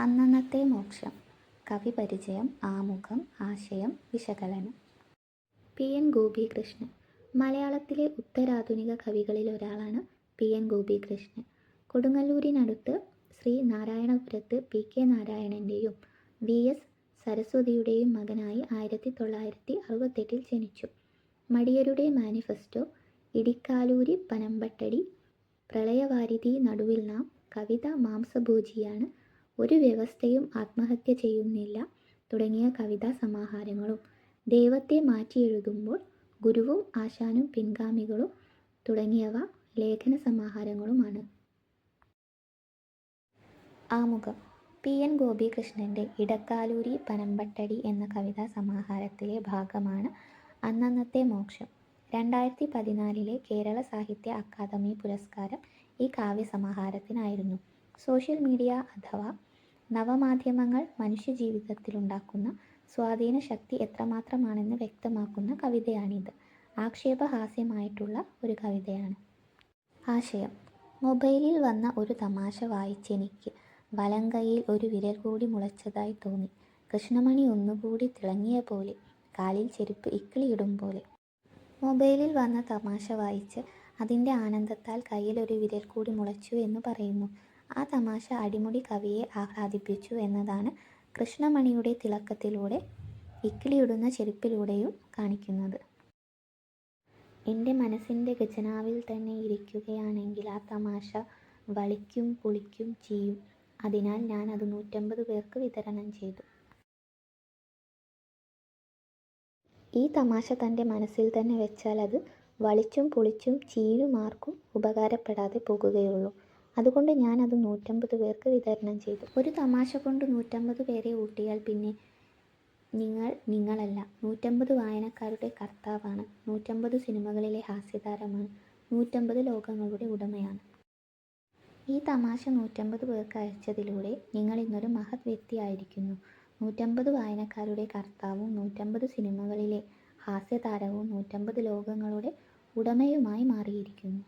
അന്നന്നത്തെ മോക്ഷം കവി പരിചയം ആമുഖം ആശയം വിശകലനം. പി. എൻ. ഗോപികൃഷ്ണൻ. മലയാളത്തിലെ ഉത്തരാധുനിക കവികളിൽ ഒരാളാണ് പി. എൻ. ഗോപികൃഷ്ണൻ. കൊടുങ്ങല്ലൂരിനടുത്ത് ശ്രീ നാരായണപുരത്ത് പി. കെ. നാരായണന്റെയും വി. എസ്. സരസ്വതിയുടെയും മകനായി ആയിരത്തി തൊള്ളായിരത്തി അറുപത്തെട്ടിൽ ജനിച്ചു. മടിയരുടെ മാനിഫെസ്റ്റോ ഇടിക്കാലൂരി പനമ്പട്ടടി പ്രളയവാരിധി നടുവിൽ നാം കവിത മാംസഭോജിയാണ് ഒരു വ്യവസ്ഥയും ആത്മഹത്യ ചെയ്യുന്നില്ല. തുടങ്ങിയ കവിതാ സമാഹാരങ്ങളും ദൈവത്തെ മാറ്റിയെഴുതുമ്പോൾ ഗുരുവും ആശാനും പിൻഗാമികളും തുടങ്ങിയവ ലേഖന സമാഹാരങ്ങളുമാണ്. ആമുഖം. പി. എൻ. ഗോപികൃഷ്ണന്റെ ഇടക്കാലൂരി പനമ്പട്ടടി എന്ന കവിതാ സമാഹാരത്തിലെ ഭാഗമാണ് അന്നന്നത്തെ മോക്ഷം. രണ്ടായിരത്തി പതിനാലിലെ കേരള സാഹിത്യ അക്കാദമി പുരസ്കാരം ഈ കാവ്യ കാവ്യസമാഹാരത്തിനായിരുന്നു. സോഷ്യൽ മീഡിയ അഥവാ നവമാധ്യമങ്ങൾ മനുഷ്യജീവിതത്തിലുണ്ടാക്കുന്ന സ്വാധീന ശക്തി എത്രമാത്രമാണെന്ന് വ്യക്തമാക്കുന്ന കവിതയാണിത്. ആക്ഷേപഹാസ്യമായിട്ടുള്ള ഒരു കവിതയാണ്. ആശയം. മൊബൈലിൽ വന്ന ഒരു തമാശ വായിച്ചെനിക്ക് വലങ്കയിൽ ഒരു വിരൽ കൂടി മുളച്ചതായി തോന്നി. കൃഷ്ണമണി ഒന്നുകൂടി തിളങ്ങിയ പോലെ കാലിൽ ചെരുപ്പ് ഇക്കിളിയിടും പോലെ. മൊബൈലിൽ വന്ന തമാശ വായിച്ച് അതിന്റെ ആനന്ദത്താൽ കയ്യിൽ ഒരു വിരൽ കൂടി മുളച്ചു എന്ന് പറയുന്നു. ആ തമാശ അടിമുടി കവിയെ ആഹ്ലാദിപ്പിച്ചു എന്നതാണ് കൃഷ്ണമണിയുടെ തിളക്കത്തിലൂടെ ഇക്കിളിയിടുന്ന ചെരുപ്പിലൂടെയും കാണിക്കുന്നത്. എന്റെ മനസ്സിന്റെ ഗജനാവിൽ തന്നെ ഇരിക്കുകയാണെങ്കിൽ ആ തമാശ വളിക്കും പുളിക്കും ചെയ്യും. അതിനാൽ ഞാൻ അത് നൂറ്റമ്പത് പേർക്ക് വിതരണം ചെയ്തു. ഈ തമാശ തന്റെ മനസ്സിൽ തന്നെ വെച്ചാൽ അത് വളിച്ചും പുളിച്ചും ചീരുമാർക്കും ഉപകാരപ്പെടാതെ പോകുകയുള്ളൂ. അതുകൊണ്ട് ഞാൻ അത് നൂറ്റമ്പത് പേർക്ക് വിതരണം ചെയ്തു. ഒരു തമാശ കൊണ്ട് നൂറ്റമ്പത് പേരെ ഊട്ടിയാൽ പിന്നെ നിങ്ങൾ നിങ്ങളല്ല. നൂറ്റമ്പത് വായനക്കാരുടെ കർത്താവാണ്. നൂറ്റമ്പത് സിനിമകളിലെ ഹാസ്യതാരമാണ്. നൂറ്റമ്പത് ലോകങ്ങളുടെ ഉടമയാണ്. ഈ തമാശ നൂറ്റമ്പത് പേർക്ക് അയച്ചതിലൂടെ നിങ്ങൾ ഇന്നൊരു മഹത് വ്യക്തിയായിരിക്കുന്നു. നൂറ്റമ്പത് വായനക്കാരുടെ കർത്താവും നൂറ്റമ്പത് സിനിമകളിലെ ഹാസ്യതാരവും നൂറ്റമ്പത് ലോകങ്ങളുടെ ഉടമയുമായി മാറിയിരിക്കുന്നു.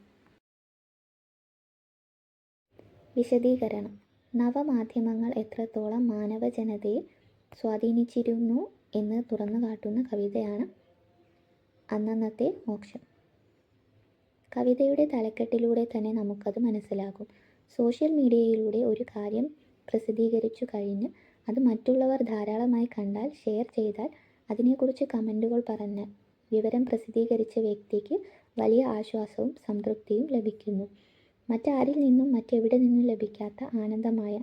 വിശദീകരണം. നവമാധ്യമങ്ങൾ എത്രത്തോളം മാനവജനതയെ സ്വാധീനിച്ചിരുന്നു എന്ന് തുറന്നു കാട്ടുന്ന കവിതയാണ് അന്നന്നത്തെ മോക്ഷം. കവിതയുടെ തലക്കെട്ടിലൂടെ തന്നെ നമുക്കത് മനസ്സിലാകും. സോഷ്യൽ മീഡിയയിലൂടെ ഒരു കാര്യം പ്രസിദ്ധീകരിച്ചു കഴിഞ്ഞ് അത് മറ്റുള്ളവർ ധാരാളമായി കണ്ടാൽ ഷെയർ ചെയ്താൽ അതിനെക്കുറിച്ച് കമന്റുകൾ പറഞ്ഞ് വിവരം പ്രസിദ്ധീകരിച്ച വ്യക്തിക്ക് വലിയ ആശ്വാസവും സംതൃപ്തിയും ലഭിക്കുന്നു. മറ്റാരിൽ നിന്നും മറ്റെവിടെ നിന്നും ലഭിക്കാത്ത ആനന്ദമായ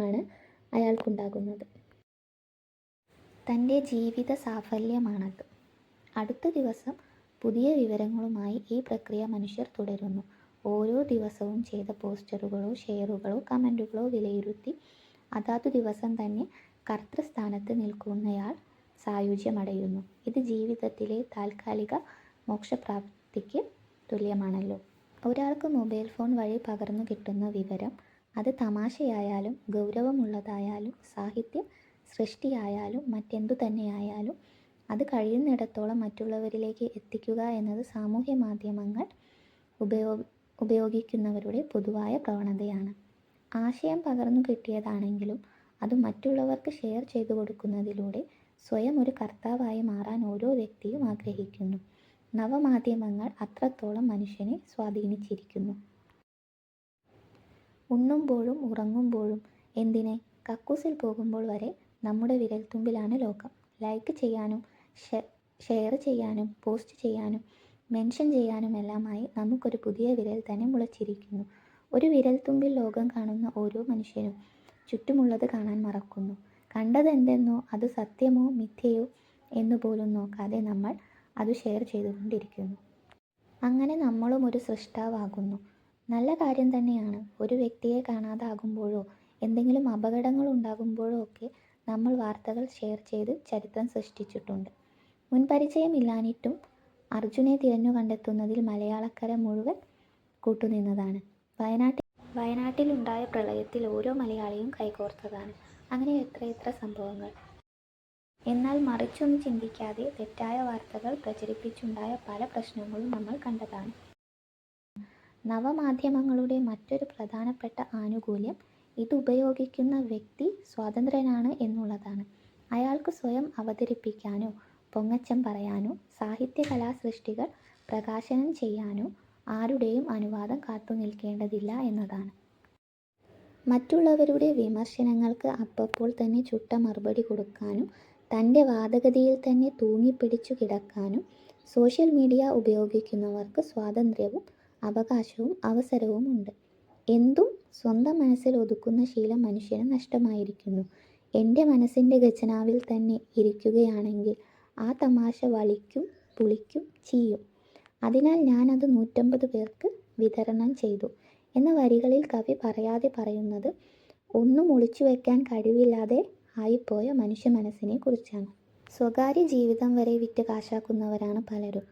ആണ് അയാൾക്കുണ്ടാകുന്നത്. തന്റെ ജീവിത സാഫല്യമാണത്. അടുത്ത ദിവസം പുതിയ വിവരങ്ങളുമായി ഈ പ്രക്രിയ മനുഷ്യർ തുടരുന്നു. ഓരോ ദിവസവും ചെയ്ത പോസ്റ്ററുകളോ ഷെയറുകളോ കമന്റുകളോ വിലയിരുത്തി അതാതു ദിവസം തന്നെ കർത്തൃസ്ഥാനത്ത് നിൽക്കുന്നയാൾ സായുജ്യമടയുന്നു. ഇത് ജീവിതത്തിലെ താൽക്കാലിക മോക്ഷപ്രാപ്തിക്ക് തുല്യമാണല്ലോ. ഒരാൾക്ക് മൊബൈൽ ഫോൺ വഴി പകർന്നു കിട്ടുന്ന വിവരം അത് തമാശയായാലും ഗൗരവമുള്ളതായാലും സാഹിത്യ സൃഷ്ടിയായാലും മറ്റെന്തു തന്നെയായാലും അത് കഴിയുന്നിടത്തോളം മറ്റുള്ളവരിലേക്ക് എത്തിക്കുക എന്നത് സാമൂഹ്യ മാധ്യമങ്ങൾ ഉപയോ ഉപയോഗിക്കുന്നവരുടെ പൊതുവായ പ്രവണതയാണ്. ആശയം പകർന്നു കിട്ടിയതാണെങ്കിലും അത് മറ്റുള്ളവർക്ക് ഷെയർ ചെയ്തു കൊടുക്കുന്നതിലൂടെ സ്വയം ഒരു കർത്താവായി മാറാൻ ഓരോ വ്യക്തിയും ആഗ്രഹിക്കുന്നു. നവമാധ്യമങ്ങൾ അത്രത്തോളം മനുഷ്യനെ സ്വാധീനിച്ചിരിക്കുന്നു. ഉണ്ണുമ്പോഴും ഉറങ്ങുമ്പോഴും എന്തിനെ? കക്കൂസിൽ പോകുമ്പോൾ വരെ നമ്മുടെ വിരൽത്തുമ്പിലാണ് ലോകം. ലൈക്ക് ചെയ്യാനും ഷെയർ ചെയ്യാനും പോസ്റ്റ് ചെയ്യാനും മെൻഷൻ ചെയ്യാനുമെല്ലാമായി നമുക്കൊരു പുതിയ വിരൽ തന്നെ മുളച്ചിരിക്കുന്നു. ഒരു വിരൽത്തുമ്പിൽ ലോകം കാണുന്ന ഓരോ മനുഷ്യനും ചുറ്റുമുള്ളത് കാണാൻ മറക്കുന്നു. കണ്ടതെന്തെന്നോ അത് സത്യമോ മിഥ്യയോ എന്ന് പോലും നോക്കാതെ നമ്മൾ അത് ഷെയർ ചെയ്തുകൊണ്ടിരിക്കുന്നു. അങ്ങനെ നമ്മളും ഒരു സൃഷ്ടാവാകുന്നു. നല്ല കാര്യം തന്നെയാണ്. ഒരു വ്യക്തിയെ കാണാതാകുമ്പോഴോ എന്തെങ്കിലും അപകടങ്ങൾ ഉണ്ടാകുമ്പോഴോ ഒക്കെ നമ്മൾ വാർത്തകൾ ഷെയർ ചെയ്ത് ചരിത്രം സൃഷ്ടിച്ചിട്ടുണ്ട്. മുൻപരിചയമില്ലാഞ്ഞിട്ടും അർജുനെ തിരഞ്ഞു കണ്ടെത്തുന്നതിൽ മലയാളക്കര മുഴുവൻ കൂട്ടുനിന്നതാണ്. വയനാട്ടിൽ വയനാട്ടിലുണ്ടായ പ്രളയത്തിൽ ഓരോ മലയാളിയും കൈകോർത്തതാണ്. അങ്ങനെ എത്ര എത്ര സംഭവങ്ങൾ. എന്നാൽ മറിച്ചൊന്നും ചിന്തിക്കാതെ തെറ്റായ വാർത്തകൾ പ്രചരിപ്പിച്ചുണ്ടായ പല പ്രശ്നങ്ങളും നമ്മൾ കണ്ടതാണ്. നവമാധ്യമങ്ങളുടെ മറ്റൊരു പ്രധാനപ്പെട്ട ആനുകൂല്യം ഇത് ഉപയോഗിക്കുന്ന വ്യക്തി സ്വതന്ത്രനാണ് എന്നുള്ളതാണ്. അയാൾക്ക് സ്വയം അവതരിപ്പിക്കാനോ പൊങ്ങച്ചം പറയാനോ സാഹിത്യ കലാസൃഷ്ടികൾ പ്രകാശനം ചെയ്യാനോ ആരുടെയും അനുവാദം കാത്തു നിൽക്കേണ്ടതില്ല എന്നതാണ്. മറ്റുള്ളവരുടെ വിമർശനങ്ങൾക്ക് അപ്പോൾ തന്നെ ചുട്ട മറുപടി കൊടുക്കാനും തന്റെ വാദഗതിയിൽ തന്നെ തൂങ്ങിപ്പിടിച്ചു കിടക്കാനും സോഷ്യൽ മീഡിയ ഉപയോഗിക്കുന്നവർക്ക് സ്വാതന്ത്ര്യവും അവകാശവും അവസരവും ഉണ്ട് എന്തും സ്വന്തം മനസ്സിൽ ഒതുക്കുന്ന ശീലം മനുഷ്യന് നഷ്ടമായിരിക്കുന്നു. എന്റെ മനസ്സിന്റെ ഖജനാവിൽ തന്നെ ഇരിക്കുകയാണെങ്കിൽ ആ തമാശ വളിക്കും പുളിക്കും ചെയ്യും. അതിനാൽ ഞാനത് നൂറ്റമ്പത് പേർക്ക് വിതരണം ചെയ്തു. എന്ന വരികളിൽ കവി പറയാതെ പറയുന്നത് ഒന്നും ഒളിച്ചു വയ്ക്കാൻ കഴിവില്ലാതെ ആയിപ്പോയ മനുഷ്യ മനസ്സിനെ കുറിച്ചാണ്. സ്വകാര്യ ജീവിതം വരെ വിറ്റ് കാശാക്കുന്നവരാണ് പലരും.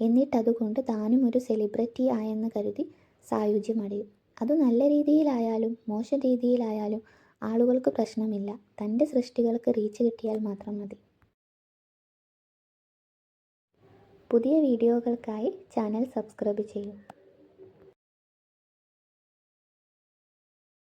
എന്നിട്ടതുകൊണ്ട് താനും ഒരു സെലിബ്രിറ്റി ആയെന്ന് കരുതി സായുജ്യമടയും. അത് നല്ല രീതിയിലായാലും മോശം രീതിയിലായാലും ആളുകൾക്ക് പ്രശ്നമില്ല. തന്റെ സൃഷ്ടികൾക്ക് റീച്ച് കിട്ടിയാൽ മാത്രം മതി. പുതിയ വീഡിയോകൾക്കായി ചാനൽ സബ്സ്ക്രൈബ് ചെയ്യൂ.